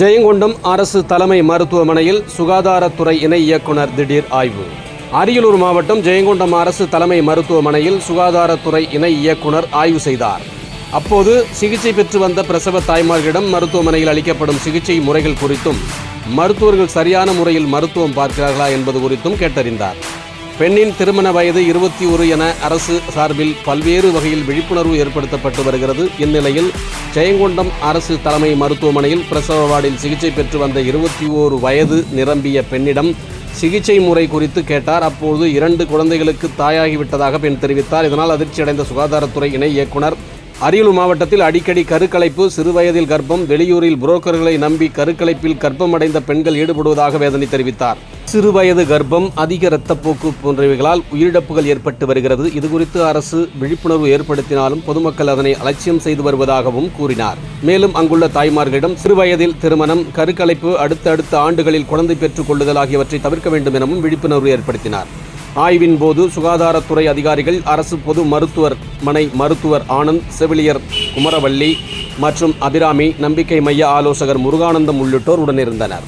ஜெயங்கொண்டம் அரசு தலைமை மருத்துவமனையில் சுகாதாரத்துறை இணை இயக்குனர் திடீர் ஆய்வு. அரியலூர் மாவட்டம் ஜெயங்கொண்டம் அரசு தலைமை மருத்துவமனையில் சுகாதாரத்துறை இணை இயக்குனர் ஆய்வு செய்தார். அப்போது சிகிச்சை பெற்று வந்த பிரசவ தாய்மார்களிடம் மருத்துவமனையில் அளிக்கப்படும் சிகிச்சை முறைகள் குறித்தும் மருத்துவர்கள் சரியான முறையில் மருத்துவம் பார்க்கிறார்களா என்பது குறித்தும் கேட்டறிந்தார். பெண்ணின் திருமண வயது இருபத்தி ஒரு என அரசு சார்பில் பல்வேறு வகையில் விழிப்புணர்வு ஏற்படுத்தப்பட்டு வருகிறது. இந்நிலையில் ஜெயங்கொண்டம் அரசு தலைமை மருத்துவமனையில் பிரசவ வார்டில் சிகிச்சை பெற்று வந்த இருபத்தி ஓரு வயது நிரம்பிய பெண்ணிடம் சிகிச்சை முறை குறித்து கேட்டார். அப்போது இரண்டு குழந்தைகளுக்கு தாயாகிவிட்டதாக பெண் தெரிவித்தார். இதனால் அதிர்ச்சியடைந்த சுகாதாரத்துறை இணை இயக்குனர் அரியலூர் மாவட்டத்தில் அடிக்கடி கருக்கலைப்பு சிறுவயதில் கர்ப்பம் வெளியூரில் புரோக்கர்களை நம்பி கருக்கலைப்பில் கர்ப்பமடைந்த பெண்கள் ஈடுபடுவதாக வேதனை தெரிவித்தார். சிறுவயது கர்ப்பம் அதிக இரத்தப்போக்கு போன்றவைகளால் உயிரிழப்புகள் ஏற்பட்டு வருகிறது. இதுகுறித்து அரசு விழிப்புணர்வு ஏற்படுத்தினாலும் பொதுமக்கள் அதனை அலட்சியம் செய்து வருவதாகவும் கூறினார். மேலும் அங்குள்ள தாய்மார்களிடம் சிறுவயதில் திருமணம் கருக்கலைப்பு அடுத்தடுத்த ஆண்டுகளில் குழந்தை பெற்றுக் கொள்ளுதல் ஆகியவற்றை தவிர்க்க வேண்டும் எனவும் விழிப்புணர்வு ஏற்படுத்தினார். ஆய்வின் போது சுகாதாரத்துறை அதிகாரிகள் அரசு பொது மருத்துவர் மனை மருத்துவர் ஆனந்த் செவிலியர் குமரவள்ளி மற்றும் அபிராமி நம்பிக்கை மைய ஆலோசகர் முருகானந்தம் உள்ளிட்டோர் உடனிருந்தனர்.